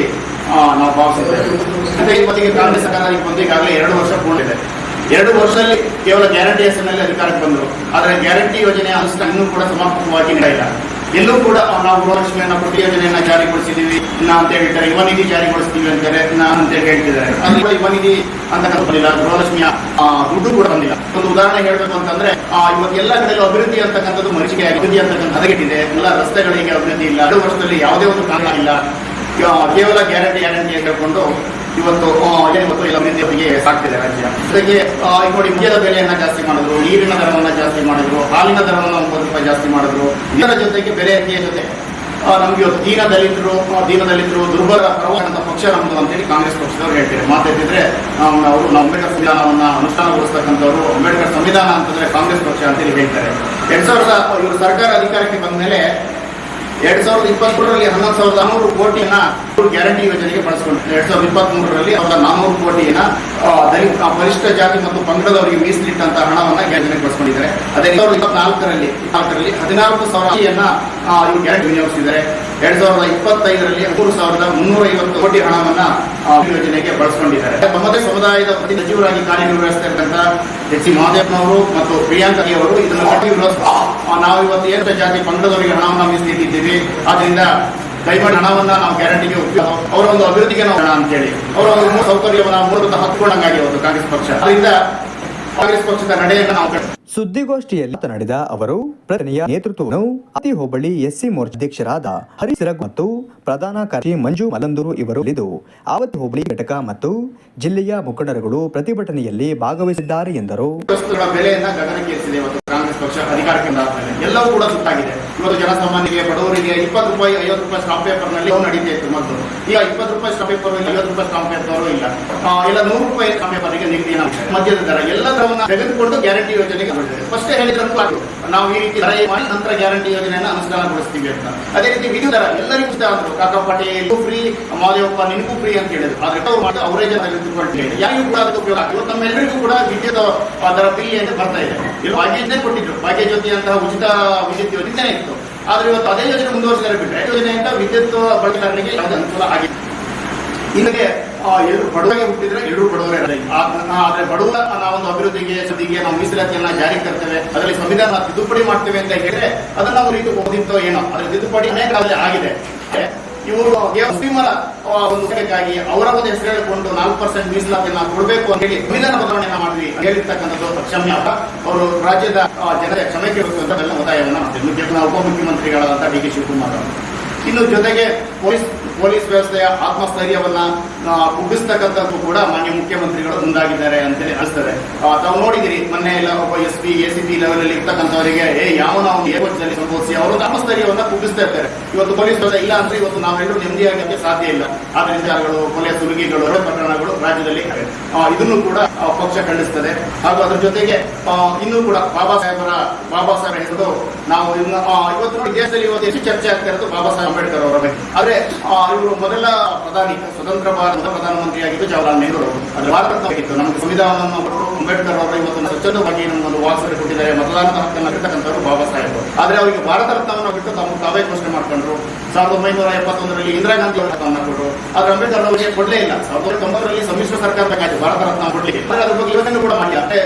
ನಾವು ಭಾವಿಸಿದ್ದೇವೆ ಮತ್ತೆ ಇವತ್ತಿಗೆ ಕಾಂಗ್ರೆಸ್ ಸರ್ಕಾರ ಬಂದು ಈಗಾಗಲೇ ಎರಡು ವರ್ಷ ಪೂರ್ಣಿದೆ ಎರಡು ವರ್ಷದಲ್ಲಿ ಕೇವಲ ಗ್ಯಾರಂಟಿ ಹೆಸರಿನಲ್ಲಿ ಅಧಿಕಾರಕ್ಕೆ ಬಂದರು. ಆದರೆ ಗ್ಯಾರಂಟಿ ಯೋಜನೆ ಅನುಷ್ಠಾನ ಇನ್ನೂ ಕೂಡ ಸಮರ್ಪಕವಾಗಿ ನಡೆಯಿಲ್ಲ ಎಲ್ಲೂ ಕೂಡ ನಾವು ಗೃಹಲಕ್ಷ್ಮಿಯನ್ನ ಪ್ರತಿ ಯೋಜನೆಯನ್ನ ಜಾರಿಗೊಳಿಸಿದೀವಿ ಇನ್ನ ಅಂತ ಹೇಳ್ತಾರೆ ಯುವ ನಿಧಿ ಜಾರಿಗೊಳಿಸ್ತೀವಿ ಅಂತಾರೆ ಅಂತ ಹೇಳ್ತಿದ್ದಾರೆ. ಅದು ಕೂಡ ಯುವ ನಿಧಿ ಅಂತ ಬಂದಿಲ್ಲ ಗೃಹಲಕ್ಷ್ಮಿಯ ದುಡ್ಡು ಕೂಡ ಬಂದಿಲ್ಲ. ಒಂದು ಉದಾಹರಣೆ ಹೇಳ್ಬೇಕು ಅಂತಂದ್ರೆ ಇವತ್ತು ಎಲ್ಲ ಕಡೆ ಅಭಿವೃದ್ಧಿ ಅಂತಕ್ಕಂಥದ್ದು ಮರೀಚಿಕೆ ಅಭಿವೃದ್ಧಿ ಅಂತಕ್ಕಂಥ ಹದಗೆಟ್ಟಿದೆ. ಎಲ್ಲ ರಸ್ತೆಗಳಿಗೆ ಅಭಿವೃದ್ಧಿ ಇಲ್ಲ. ಎರಡು ವರ್ಷದಲ್ಲಿ ಯಾವುದೇ ಒಂದು ಕಾರಣ ಇಲ್ಲ. ಕೇವಲ ಗ್ಯಾರಂಟಿ ಗ್ಯಾರಂಟಿ ಹೇಳ್ಕೊಂಡು ಇವತ್ತು ಏನು ಗೊತ್ತು, ಇಲ್ಲ ಅಭಿವೃದ್ಧಿಗೆ ಸಾಕ್ತಿದೆ ರಾಜ್ಯ. ಜೊತೆಗೆ ಈಗ ನೋಡಿ ಮುಖ್ಯದ ಬೆಲೆಯನ್ನ ಜಾಸ್ತಿ ಮಾಡಿದ್ರು, ನೀರಿನ ದರವನ್ನ ಜಾಸ್ತಿ ಮಾಡಿದ್ರು, ಹಾಲಿನ ದರವನ್ನು ಒಂಬತ್ತು ರೂಪಾಯಿ ಜಾಸ್ತಿ ಮಾಡಿದ್ರು, ಇದರ ಜೊತೆಗೆ ಬೆಲೆ ಏರಿಕೆಯ ಜೊತೆ ನಮ್ಗೆ ಇವತ್ತು ದೀನ ದಲಿತರು ದೀನ ದಲಿತರು ದುರ್ಬಲ ಪರವಾದಂತ ಪಕ್ಷ ನಮ್ದು ಅಂತೇಳಿ ಕಾಂಗ್ರೆಸ್ ಪಕ್ಷದವರು ಹೇಳ್ತಾರೆ. ಮಾತಾಡ್ತಿದ್ರೆ ಅವರು ನಾವು ಅಂಬೇಡ್ಕರ್ ಸಂವಿಧಾನವನ್ನ ಅನುಷ್ಠಾನಗೊಳಿಸ್ತಕ್ಕಂಥವ್ರು, ಅಂಬೇಡ್ಕರ್ ಸಂವಿಧಾನ ಅಂತಂದ್ರೆ ಕಾಂಗ್ರೆಸ್ ಪಕ್ಷ ಅಂತೇಳಿ ಹೇಳ್ತಾರೆ. ಎರಡ್ ಸಾವಿರದ, ಇವರು ಸರ್ಕಾರ ಅಧಿಕಾರಕ್ಕೆ ಬಂದ ಮೇಲೆ ಎರಡ್ ಸಾವಿರದ ಇಪ್ಪತ್ಮೂರರಲ್ಲಿ ಹನ್ನೊಂದು ಸಾವಿರದ ನಾನೂರು ಕೋಟಿಯನ್ನ ಗ್ಯಾರಂಟಿ ಯೋಜನೆಗೆ ಬಳಸಿಕೊಂಡು ಎರಡ್ ಸಾವಿರದ ಇಪ್ಪತ್ತ್ ಮೂರರಲ್ಲಿ ಅವರ ನಾನೂರು ಕೋಟಿಯನ್ನ ದಲಿತ ಆ, ಪರಿಶಿಷ್ಟ ಜಾತಿ ಮತ್ತು ಪಂಗಡದವರಿಗೆ ಮೀಸಲಿಟ್ಟಂತಹ ಹಣವನ್ನ ಯೋಜನೆಗೆ ಬಳಸಿಕೊಂಡಿದ್ದಾರೆ. ಅದೇ ಸಾವಿರದ ಇಪ್ಪತ್ನಾಲ್ಕರಲ್ಲಿ ನಾಲ್ಕರಲ್ಲಿ ಹದಿನಾಲ್ಕು ಸಾವಿರ ಗ್ಯಾರಂಟಿ ವಿನಿಯೋಗಿಸಿದ್ದಾರೆ. ಎರಡ್ ಸಾವಿರದ ಇಪ್ಪತ್ತೈದರಲ್ಲಿ ಮೂರು ಸಾವಿರದ ಮುನ್ನೂರ ಐವತ್ತು ಕೋಟಿ ಹಣವನ್ನ ಯೋಜನೆಗೆ ಬಳಸ್ಕೊಂಡಿದ್ದಾರೆ. ತಮ್ಮದೇ ಸಮುದಾಯದ ಪ್ರತಿ ಸಚಿವರಾಗಿ ಕಾರ್ಯನಿರ್ವಹಿಸ್ತಾ ಇರ್ತಕ್ಕಂಥ ಎಚ್ ಸಿ ಮಹದೇವನವರು ಮತ್ತು ಪ್ರಿಯಾಂಕಾ ಅವರು ಇದನ್ನು ನಾವು ಇವತ್ತು ಏನು ಜಾತಿ ಪಂಗಡದವರಿಗೆ ಹಣವನ್ನು ಮೀಸಲಿಟ್ಟಿದ್ದೀವಿ ಆದ್ರಿಂದ ದಯಮಾಡಿ ಹಣವನ್ನ ನಾವು ಗ್ಯಾರಂಟಿಗೆ ಅವರ ಒಂದು ಅಭಿವೃದ್ಧಿಗೆ ನಾವು ಹಣ ಅಂತೇಳಿ. ಅವರ ಒಂದು ಮೂರು ಸೌಕರ್ಯವನ್ನು ಮೂಲತಃ ಹತ್ಕೊಂಡಂಗಾಗಿ ಇವತ್ತು ಕಾಂಗ್ರೆಸ್ ಪಕ್ಷ. ಅದರಿಂದ ಕಾಂಗ್ರೆಸ್ ಪಕ್ಷದ ನಡೆಯನ್ನು ನಾವು ಸುದ್ದಿಗೋಷ್ಠಿಯಲ್ಲಿ ಮಾತನಾಡಿದ ಅವರು ಪ್ರತಿನಿಯ ನೇತೃತ್ವವನ್ನು ಅತಿ ಹೋಬಳಿ ಎಸ್ಸಿ ಮೋರ್ಚಾ ಅಧ್ಯಕ್ಷರಾದ ಹರಿ ಸಿರಗ್ ಮತ್ತು ಪ್ರಧಾನ ಕಾರ್ಯದರ್ಶಿ ಮಂಜು ಮಲಂದೂರು ಇವರು ಇದು ಆವತಿ ಹೋಬಳಿ ಘಟಕ ಮತ್ತು ಜಿಲ್ಲೆಯ ಮುಖಂಡರುಗಳು ಪ್ರತಿಭಟನೆಯಲ್ಲಿ ಭಾಗವಹಿಸಿದ್ದಾರೆ ಎಂದರು. ಕಾಂಗ್ರೆಸ್ ಪಕ್ಷ ಅಧಿಕಾರಕ್ಕೆ ಎಲ್ಲವೂ ಕೂಡ ಸುತ್ತಾಗಿದೆ. ಇವತ್ತು ಜನಸಾಮಾನ್ಯರಿಗೆ ಬಡವರಿಗೆ ಇಪ್ಪತ್ತು ರೂಪಾಯಿ ಐವತ್ತು ರೂಪಾಯಿ ಸ್ಟಾಂಪ್ ಪೇಪರ್ನಲ್ಲಿ ಲೋನ್ ನಡೀತಾ ಇತ್ತು ಮೊದಲು. ಈಗ ಇಪ್ಪತ್ತು ರೂಪಾಯಿ ಸ್ಟಾಂಪ್ ಪೇಪರ್ ಇಲ್ಲ ಐವತ್ತು ರೂಪಾಯಿ ಸ್ಟಾಂಪ್ ಪೇಪರ್ ಇಲ್ಲ. ಆ, ಎಲ್ಲ ನೂರು ರೂಪಾಯಿ ಸ್ಟಾಂಪ್ ಪೇಪರ್ಗೆ ನಿಗದಿ ಮಧ್ಯದ ದರ. ಎಲ್ಲದರನ್ನ ತೆಗೆದುಕೊಂಡು ಗ್ಯಾರಂಟಿ ಯೋಜನೆಗೆ ಫಸ್ಟ್ ಹೇಳಿದ್ರು ಅದು ನಾವು ಈ ರೀತಿ ಮಾಡಿ ನಂತರ ಗ್ಯಾರಂಟಿ ಯೋಜನೆಯನ್ನ ಅನುಷ್ಠಾನಗೊಳಿಸ್ತೀವಿ ಅಂತ. ಅದೇ ರೀತಿ ವಿದ್ಯುತ್ ಎಲ್ಲರಿಗೂ ಸಹ ಅಂದ್ರು ಕಾಕಾ ಫ್ರೀ ಮಾದೇವಪ್ಪ ನಿನಗೂ ಫ್ರೀ ಅಂತ ಹೇಳಿದ್ರು. ಆದ್ರೆ ಮಾಡಿ ಅವರೇ ಜನ ತೆಗೆದುಕೊಳ್ತೀವಿ ಯಾರಿಗೂ ಕೂಡ ಅದಕ್ಕೆ ಉಪಯೋಗ. ಇವತ್ತು ನಮ್ಮೆಲ್ಲರಿಗೂ ಕೂಡ ವಿದ್ಯುತ್ ಅದರ ಬಿಲ್ ಅಂತ ಬರ್ತಾ ಇದೆ. ಇಲ್ಲಿ ಭಾಗ್ಯಜ್ಞೆ ಕೊಟ್ಟಿದ್ರು. ಭಾಗ್ಯ ಜ್ಯೋತಿ ಅಂತಹ ಉಚಿತ ವಿದ್ಯುತ್ ಯೋಜನೆ ಇತ್ತು. ಆದ್ರೆ ಇವತ್ತು ಅದೇ ಯೋಜನೆ ಮುಂದುವರಿಸಿದರೆ ಬಿಟ್ಟರೆ ಯೋಜನೆಯಿಂದ ವಿದ್ಯುತ್ ಬಳಕೆದಾರರಿಗೆ ಯಾವುದೇ ಅನುಕೂಲ ಆಗಿದೆ ಇಲ್ಲಿಗೆ ಎಲ್ಲರೂ ಬಡವರಿಗೆ ಹುಟ್ಟಿದ್ರೆ ಎರಡು ಬಡವರೇ ಆದ್ರೆ ಬಡವ ನಾವೊಂದು ಅಭಿವೃದ್ಧಿಗೆ ಸದಿಗೆ ನಾವು ಮೀಸಲಾತಿಯನ್ನ ಜಾರಿ ತರ್ತೇವೆ, ಅದರಲ್ಲಿ ಸಂವಿಧಾನ ತಿದ್ದುಪಡಿ ಮಾಡ್ತೇವೆ ಅಂತ ಹೇಳಿದ್ರೆ ಅದನ್ನ ನಾವು ರೀತಿ ಓದಿತ್ತೋ ಏನೋ. ಅದ್ರ ತಿದ್ದುಪಡಿ ಅನೇಕ ಆಗಿದೆ. ಇವರು ಮುಸ್ಲಿಮರ ಒಂದು ಕಡೆಗಾಗಿ ಅವರ ಒಂದು ಹೆಸರು ಹೇಳಿಕೊಂಡು ನಾಲ್ಕು ಪರ್ಸೆಂಟ್ ಮೀಸಲಾತಿಯನ್ನ ಕೊಡಬೇಕು ಅಂತ ಹೇಳಿ ಸಂವಿಧಾನ ಬದಲಾವಣೆಯನ್ನ ಮಾಡಿದ್ವಿ. ಹೇಳಿರ್ತಕ್ಕಂಥದ್ದು ಕ್ಷಮ್ಯ. ಅವರು ರಾಜ್ಯದ ಜನರ ಕ್ಷಮೆ ಕೇಳಬೇಕು ಅಂತ ಒತ್ತಾಯವನ್ನ ಮಾಡ್ತೀವಿ ಮುಖ್ಯ ಉಪಮುಖ್ಯಮಂತ್ರಿಗಳಾದಂತಹ ಡಿ ಕೆ ಶಿವಕುಮಾರ್ ಅವರು. ಇನ್ನು ಜೊತೆಗೆ ಪೊಲೀಸ್ ಪೊಲೀಸ್ ವ್ಯವಸ್ಥೆಯ ಆತ್ಮಸ್ಥೈರ್ಯವನ್ನ ಕುಗ್ಗಿಸ್ತಕ್ಕಂಥದ್ದು ಕೂಡ ಮಾನ್ಯ ಮುಖ್ಯಮಂತ್ರಿಗಳು ಮುಂದಾಗಿದ್ದಾರೆ ಅಂತೇಳಿ ಅನಿಸ್ತದೆ. ತಾವು ನೋಡಿದಿರಿ, ಮೊನ್ನೆ ಎಲ್ಲ ಒಬ್ಬ S P, A C P level ಅಲ್ಲಿ ಇರ್ತಕ್ಕಂಥವರಿಗೆ, ಏ ಯಾವ ನಾವು ಏಕೋಚದಲ್ಲಿ ಸಂಭವಿಸಿ ಅವರು ಆತ್ಮಸ್ಥೈರ್ಯವನ್ನ ಕುಗ್ಗಿಸ್ತಾ ಇರ್ತಾರೆ. ಇವತ್ತು ಪೊಲೀಸ್ ವ್ಯವಸ್ಥೆ ಇಲ್ಲ ಅಂದ್ರೆ ಇವತ್ತು ನಾವೆಲ್ಲರೂ ನೆಮ್ಮದಿಯಾಗಕ್ಕೆ ಸಾಧ್ಯ ಇಲ್ಲ. ಆದ್ರಿಂದ ಕೊಲೆ ಸುಲಿಗೆಗಳು ಪ್ರಕರಣಗಳು ರಾಜ್ಯದಲ್ಲಿ ಇದನ್ನು ಕೂಡ ಪಕ್ಷ ಖಂಡಿಸ್ತದೆ. ಹಾಗೂ ಅದ್ರ ಜೊತೆಗೆ ಇನ್ನೂ ಕೂಡ ಬಾಬಾ ಸಾಹೇಬರ, ಬಾಬಾ ಸಾಹೇಬ್ ಹೆಸರು ನಾವು ಇವತ್ತು ದೇಶದಲ್ಲಿ ಇವತ್ತು ಹೆಚ್ಚು ಚರ್ಚೆ ಆಗ್ತಾ ಇರೋದು ಬಾಬಾ ಸಾಹೇಬ್ ಅಂಬೇಡ್ಕರ್ ಅವರ ಬಗ್ಗೆ. ಆದ್ರೆ ಇವರು ಮೊದಲ ಪ್ರಧಾನಿ, ಸ್ವತಂತ್ರ ಭಾರತದ ಪ್ರಧಾನಮಂತ್ರಿಯಾಗಿದ್ದು ಜವಾಹರ್ಲಾಲ್ ನೆಹರು ಅವರು. ಅದು ಭಾರತ ನಮ್ಮ ಸಂವಿಧಾನವನ್ನು ಅಂಬೇಡ್ಕರ್ ಅವರು ಇವತ್ತು ಸ್ವಚ್ಛಂದವಾಗಿ ನಮಗೊಂದು ವಾಸನೆ ಕೊಟ್ಟಿದ್ದಾರೆ. ಮತದಾನದ ಹಕ್ಕನ್ನು ಇರ್ತಕ್ಕಂಥವ್ರು ಬಾಬಾ ಸಾಹೇಬ್ ಆದ್ರೆ ಅವರಿಗೆ ಭಾರತ ರತ್ನವನ್ನು ಬಿಟ್ಟು ತಮ್ಮ ತಾವೇ ಘೋಷಣೆ ಮಾಡ್ಕೊಂಡ್ರು. ಸಾವಿರದ ಒಂಬೈನೂರ ಎಪ್ಪತ್ತೊಂದರಲ್ಲಿ ಇಂದಿರಾ ಗಾಂಧಿ ಅವರ ರತ್ನವನ್ನು ಕೊಟ್ಟರು ಆದ್ರೆ ಅಂಬೇಡ್ಕರ್ ಅವರಿಗೆ ಕೊಡಲೇ ಇಲ್ಲ. ಸಾವಿರದ ತೊಂಬತ್ತರಲ್ಲಿ ಸಮ್ಮಿಶ್ರ ಸರ್ಕಾರ ಬೇಕಾಯ್ತು ಭಾರತ ರತ್ನ ಕೊಡಲಿಕ್ಕೆ. ಅದ್ರ ಬಗ್ಗೆ ಯೋಚನೆ ಕೂಡ ಮಾಡಿ ಅಂದ್ರೆ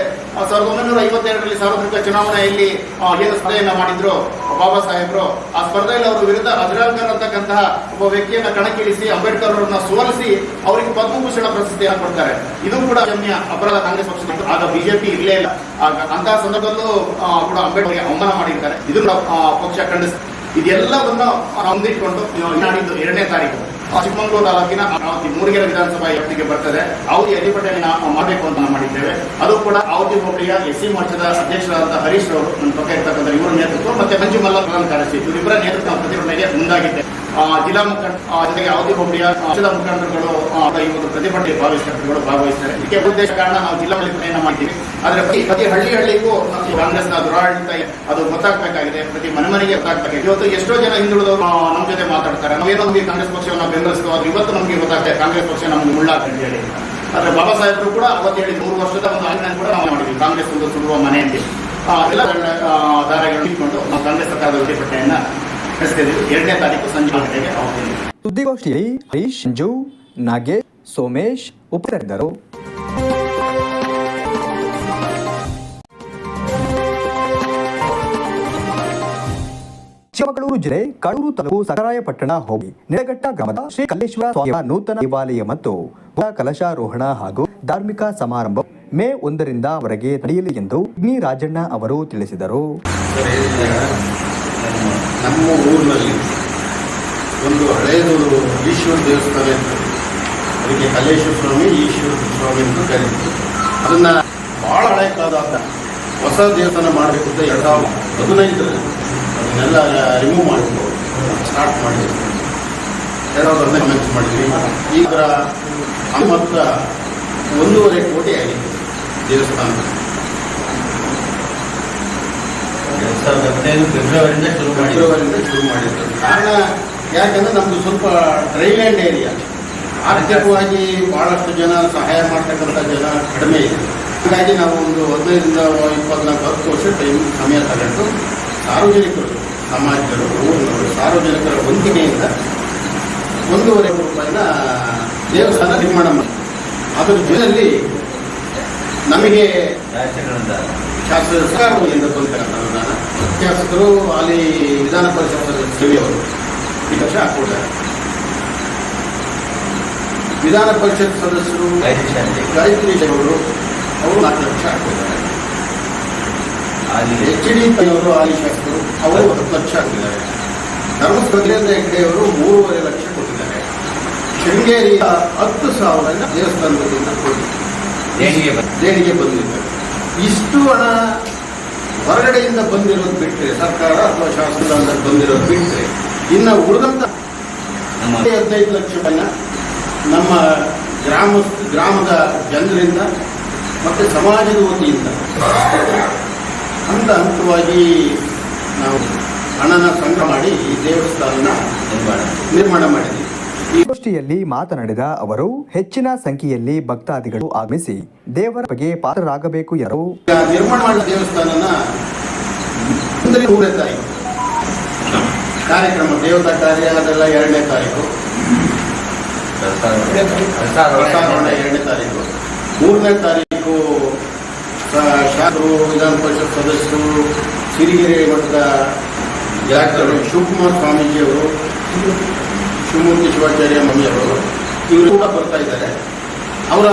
ಸಾವಿರದ ಒಂಬೈನೂರ ಐವತ್ತೆರಡರಲ್ಲಿ ಸಾರ್ವತ್ರಿಕ ಚುನಾವಣೆಯಲ್ಲಿ ಏನು ಸ್ಪರ್ಧೆಯನ್ನ ಮಾಡಿದ್ರು ಬಾಬಾ ಸಾಹೇಬರು, ಆ ಸ್ಪರ್ಧೆಯಲ್ಲಿ ಅವರ ವಿರುದ್ಧ ಅಜ್ರಾಲ್ಕರ್ ಅಂತಕ್ಕಂತಹ ಒಬ್ಬ ವ್ಯಕ್ತಿಯನ್ನ ಕಣಕ್ಕಿಳಿಸಿ, ಅಂಬೇಡ್ಕರ್ ಅವರನ್ನ ಸೋಲಿಸಿ ಅವರಿಗೆ ಪದ್ಮಭೂಷಣ ಪ್ರಶಸ್ತಿಯನ್ನು ಕೊಡ್ತಾರೆ. ಇದು ಕೂಡ ಜನ್ಯ ಅಪರಾಧ ಕಾಂಗ್ರೆಸ್ ಪಕ್ಷ ಆಗ ಬಿಜೆಪಿ ಇರಲೇ ಇಲ್ಲ. ಅಂತಹ ಸಂದರ್ಭದಲ್ಲೂ ಕೂಡ ಅಂಬೇಡ್ಕರ್ ಅವಮಾನ ಮಾಡಿರ್ತಾರೆ. ಇದು ಪಕ್ಷ ಖಂಡಿಸ್ ಇದೆಲ್ಲವನ್ನು ಹೊಂದಿಟ್ಕೊಂಡು ನಾಡಿದ್ದು ಎರಡನೇ ತಾರೀಕು. ಚಿಕ್ಕಮಗಳೂರು ತಾಲೂಕಿನ ಮೂಡಿಗೆರೆ ವಿಧಾನಸಭಾ ವ್ಯಾಪ್ತಿಗೆ ಬರ್ತದೆ. ಅವಧಿ ಅಧಿಪಟನೆ ಮಾಡಬೇಕು ಅಂತ ಮಾಡಿದ್ದೇವೆ. ಅದು ಕೂಡ ಅವಧಿ ಹೋಬಳಿಯ ಎಸ್ಸಿ ಮೋರ್ಚಾದ ಅಧ್ಯಕ್ಷರಾದಂತಹ ಹರೀಶ್ ಅವರು ನನ್ನ ಪಕ್ಕ ಇರ್ತಕ್ಕಂಥ ಇವರ ನೇತೃತ್ವ, ಮತ್ತೆ ಮಂಜು ಮಲ್ಲ ಪ್ರಧಾನ ಕಾರ್ಯದರ್ಶಿ ಇವರಿಬ್ಬರ ನೇತೃತ್ವ ಪ್ರತಿಭಟನೆಗೆ ಮುಂದಾಗಿದ್ದೆ ಜಿಲ್ಲಾ ಮುಖಂಡ ಜೊತೆಗೆ ಯಾವುದೇ ಹೋಬಳಿಯ ಪಕ್ಷದ ಮುಖಂಡರುಗಳು ಈ ಒಂದು ಪ್ರತಿಭಟನೆ ಭಾಗವಹಿಸ್ತಾರೆ ಭಾಗವಹಿಸ್ತಾರೆ ಇದಕ್ಕೆ ಉದ್ದೇಶ ಕಾರಣ ನಾವು ಜಿಲ್ಲಾ ಪ್ರತಿಭಟನೆಯನ್ನ ಮಾಡ್ತೀವಿ. ಆದ್ರೆ ಪ್ರತಿ ಪ್ರತಿ ಹಳ್ಳಿ ಹಳ್ಳಿಗೂ ನಮ್ಮ ಕಾಂಗ್ರೆಸ್ನ ದುರಾಡಳಿತ ಅದು ಗೊತ್ತಾಗಬೇಕಾಗಿದೆ. ಪ್ರತಿ ಮನೆ ಮನೆಗೆ ಗೊತ್ತಾಗಬೇಕಾಗಿದೆ. ಇವತ್ತು ಎಷ್ಟೋ ಜನ ಹಿಂದುಳಿದವರು ನಮ್ಮ ಜೊತೆ ಮಾತಾಡ್ತಾರೆ. ನಾವೇನೋ ನಮಗೆ ಕಾಂಗ್ರೆಸ್ ಪಕ್ಷವನ್ನು ಬೆಂಬಲಿಸ್ತೋ ಆದ್ರೆ ಇವತ್ತು ನಮಗೆ ಗೊತ್ತಾಗ್ತದೆ ಕಾಂಗ್ರೆಸ್ ಪಕ್ಷ ನಮ್ಗೆ ಮುಳ್ಳಾಗ್ತದೆ ಹೇಳಿ ಆದ್ರೆ ಬಾಬಾ ಸಾಹೇಬರು ಕೂಡ ಅವತ್ತು ಹೇಳಿ ಮೂರು ವರ್ಷದ ಒಂದು ಆಜ್ಞೆ ಕೂಡ ನಾವು ಮಾಡಿದ್ವಿ. ಕಾಂಗ್ರೆಸ್ ಒಂದು ಸುಡುವ ಮನೆಯಲ್ಲಿ ಎಲ್ಲ ದಾರಿಗಳನ್ನು ಇಟ್ಕೊಂಡು ನಾವು ಕಾಂಗ್ರೆಸ್ ಸರ್ಕಾರದ ಪ್ರತಿಭಟನೆಯನ್ನ ನಡೆಸ್ತಿದ್ದೀವಿ ಎರಡನೇ ತಾರೀಕು ಸಂಜೆ ಆರು ಗಂಟೆಗೆ ನಾವು ಸುದ್ದಿಗೋಷ್ಠಿಯಲ್ಲಿ ಹರೀಶ್ ಸಂಜು ನಾಗೇಶ್ ಸೋಮೇಶ್ ಉಪರಿದ್ದರು ಚಿಕ್ಕಮಗಳೂರು ಜಿಲ್ಲೆ ಕಡೂರು ತಾಲೂಕು ಸಕರಾಯಪಟ್ಟಣ ಹೋಗಿ ನೆಲಘಟ್ಟ ಗ್ರಾಮದ ಶ್ರೀ ಕಲ್ಲೇಶ್ವರ ಸ್ವಾಮಿಯ ನೂತನ ದೇವಾಲಯ ಮತ್ತು ಹೊಸ ಕಲಶಾರೋಹಣ ಹಾಗೂ ಧಾರ್ಮಿಕ ಸಮಾರಂಭ ಮೇ ಒಂದರಿಂದ ವರೆಗೆ ನಡೆಯಲಿ ಎಂದು ಅಗ್ನಿ ರಾಜಣ್ಣ ಅವರು ತಿಳಿಸಿದರು. ನಮ್ಮ ಊರಿನಲ್ಲಿ ಒಂದು ಹಳೆಯದು ಈಶ್ವರ ದೇವಸ್ಥಾನ ಇತ್ತು ಅದಕ್ಕೆ ಕಲ್ಲೇಶ್ವರ ಸ್ವಾಮಿ, ಈಶ್ವರ ಸ್ವಾಮಿ ಅಂತ ಕರೀತು. ಅದನ್ನ ಬಹಳ ಹಳೆ ಕಾಲದ ಹೊಸ ದೇವಸ್ಥಾನ ಮಾಡಬೇಕು ಅಂತ ಎರಡು ಸಾವಿರದ ಹದಿನೈದರಲ್ಲಿ ಅದನ್ನೆಲ್ಲ ರಿಮೂವ್ ಮಾಡಿದ್ರು ಸ್ಟಾರ್ಟ್ ಮಾಡಿದ್ರು. ಎರಡು ಸಾವಿರದ ಹದಿನೈದು ಮಾಡಿದ್ವಿ. ಈಗ ಹತ್ರ ಒಂದೂವರೆ ಕೋಟಿ ಆಗಿದೆ ದೇವಸ್ಥಾನ ಎರಡು ಸಾವಿರದ ಹದಿನೈದು ಫೆಬ್ರವರಿಯಿಂದ ಶುರು ಮಾಡಿ ಫೆಬ್ರವರಿಯಿಂದ ಶುರು ಮಾಡಿದ್ರು. ಕಾರಣ ಯಾಕಂದ್ರೆ ನಮ್ದು ಸ್ವಲ್ಪ ಡ್ರೈಲ್ಯಾಂಡ್ ಏರಿಯಾ ಆರ್ಥಿಕವಾಗಿ ಬಹಳಷ್ಟು ಜನ ಸಹಾಯ ಮಾಡ್ತಕ್ಕಂಥ ಜನ ಕಡಿಮೆ ಇದೆ. ಹಾಗಾಗಿ ನಾವು ಒಂದು ಹದಿನೈದರಿಂದ ಇಪ್ಪತ್ನಾಲ್ಕು ಹತ್ತು ವರ್ಷ ಟೈಮ್ ಸಮಯ ತಗೊಂಡು ಸಾರ್ವಜನಿಕರು ಸಮಾಜರು ಊರಿನವರು ಸಾರ್ವಜನಿಕರ ಹೊಂದಿಕೆಯಿಂದ ಒಂದೂವರೆ ರೂಪಾಯಿನ ದೇವಸ್ಥಾನ ನಿರ್ಮಾಣ ಮಾಡಿ ಅದರ ಜೊತೆಯಲ್ಲಿ ನಮಗೆ ಶಾಸ್ತ್ರ ಸರ್ಕಾರದಿಂದ ಬಂದಿರತಕ್ಕಂಥ ಅನುದಾನ ಅಲ್ಲಿ ವಿಧಾನ ಪರಿಷತ್ ಸದಸ್ಯರು ಈ ಲಕ್ಷ ಹಾಕ್ಕೊಡ್ತಾರೆ ವಿಧಾನ ಪರಿಷತ್ ಸದಸ್ಯರು ಗಾಯತ್ರಿ ಅವರು ಅವರು ನಾಲ್ಕು ಲಕ್ಷ ಹಾಕಿದ್ದಾರೆ ಎಚ್ ಡಿ ಅವರು ಆಲಿ ಶಾಸಕರು ಅವರು ಹತ್ತು ಲಕ್ಷ ಹಾಕಿದ್ದಾರೆ ಧರ್ಮಸ್ಥಳದಿಂದ ಹೆಗ್ಡೆಯವರು ಮೂರುವರೆ ಲಕ್ಷ ಕೊಟ್ಟಿದ್ದಾರೆ. ಶೃಂಗೇರಿಯ ಹತ್ತು ಸಾವಿರ ದೇವಸ್ಥಾನದಿಂದ ಕೊಟ್ಟಿದ್ದಾರೆ ದೇಣಿಗೆ ಬಂದಿದ್ದಾರೆ ಇಷ್ಟು ಹಣ ಹೊರಗಡೆಯಿಂದ ಬಂದಿರೋದು ಬಿಟ್ಟರೆ ಸರ್ಕಾರ ಅಥವಾ ಶಾಸನದಿಂದ ಬಂದಿರೋದು ಬಿಟ್ಟರೆ ಇನ್ನು ಉಳಿದಂತ ಹದಿನೈದು ಲಕ್ಷ ಜನ ನಮ್ಮ ಗ್ರಾಮ ಗ್ರಾಮದ ಜನರಿಂದ ಮತ್ತೆ ಸಮಾಜದ ವತಿಯಿಂದ ಹಂತ ಹಂತವಾಗಿ ನಾವು ಹಣನ ಸಂಗ್ರಹ ಮಾಡಿ ಈ ದೇವಸ್ಥಾನ ನಿರ್ಮಾಣ ಮಾಡಿದ್ದೀವಿ. ಗೋಷ್ಠಿಯಲ್ಲಿ ಮಾತನಾಡಿದ ಅವರು, ಹೆಚ್ಚಿನ ಸಂಖ್ಯೆಯಲ್ಲಿ ಭಕ್ತಾದಿಗಳು ಆಗಮಿಸಿ ದೇವರ ಬಗ್ಗೆ ಪಾತ್ರರಾಗಬೇಕು ಯಾರು ನಿರ್ಮಾಣ ಮಾಡಿದ ಕಾರ್ಯಕ್ರಮ, ದೇವತಾ ಕಾರ್ಯ, ಅದೆಲ್ಲ ಎರಡನೇ ತಾರೀಕು. ಎರಡನೇ ತಾರೀಕು. ಮೂರನೇ ತಾರೀಕು ಶಾಸಕರು, ವಿಧಾನ ಪರಿಷತ್ ಸದಸ್ಯರು, ಸಿರಿಗೆರೆ ಮಠದ ಡಾಕ್ಟರ್ ಶಿವಕುಮಾರ್ ಸ್ವಾಮೀಜಿಯವರು ಶಿವಮೂರ್ತಿ ಶಿವಾಚಾರ್ಯ ಮಮ್ಮಿಯವರು ಇವರು ಕೂಡ ಬರ್ತಾ ಇದ್ದಾರೆ. ಅವರ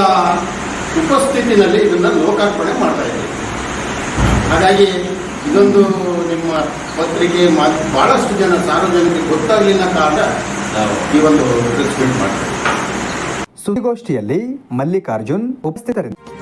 ಉಪಸ್ಥಿತಿನಲ್ಲಿ ಇದನ್ನು ಲೋಕಾರ್ಪಣೆ ಮಾಡ್ತಾ ಇದ್ದೀವಿ ಹಾಗಾಗಿ ಇದೊಂದು ನಿಮ್ಮ ಪತ್ರಿಕೆ ಮಾ ಬಹಳಷ್ಟು ಜನ, ಸಾರ್ವಜನಿಕರಿಗೆ ಗೊತ್ತಾಗಲಿಲ್ಲ ಕಾರಣ ಈ ಒಂದು ಪ್ರೆಸ್ ಮಾಡ್ತೀವಿ. ಸುದ್ದಿಗೋಷ್ಠಿಯಲ್ಲಿ ಮಲ್ಲಿಕಾರ್ಜುನ್ ಉಪಸ್ಥಿತರಿದ್ದರು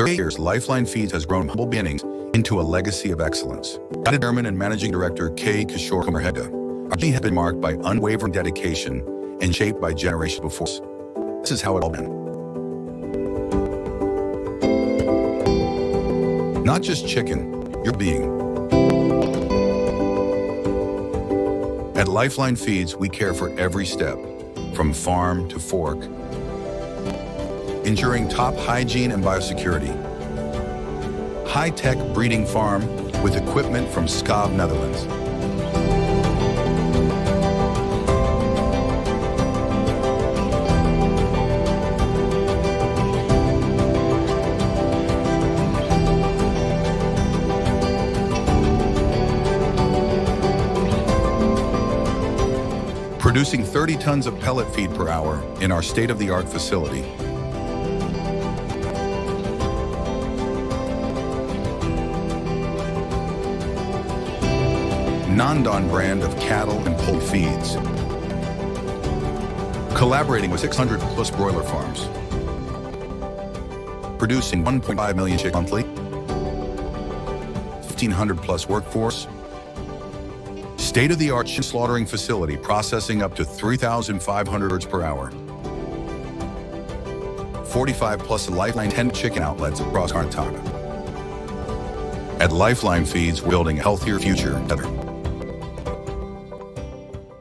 Thirty years, Lifeline Feeds has grown humble beginnings into a legacy of excellence. Guided Chairman and Managing Director K. Kishore Kumarheda, our journey has been marked by unwavering dedication and shaped by generations before us. This is how it all began. Not just chicken, you're being. At Lifeline Feeds, we care for every step, from farm to fork, ensuring top hygiene and biosecurity. High-tech breeding farm with equipment from Skav, Netherlands. Producing 30 tons of pellet feed per hour in our state-of-the-art facility Nandon brand of cattle and poultry feeds. Collaborating with 600 plus broiler farms. Producing 1.5 million chick monthly. 1,500 plus workforce. State-of-the-art slaughtering facility processing up to 3,500 birds per hour. 45 plus Lifeline 10 chicken outlets across Karnataka. At Lifeline Feeds, we're building a healthier future together.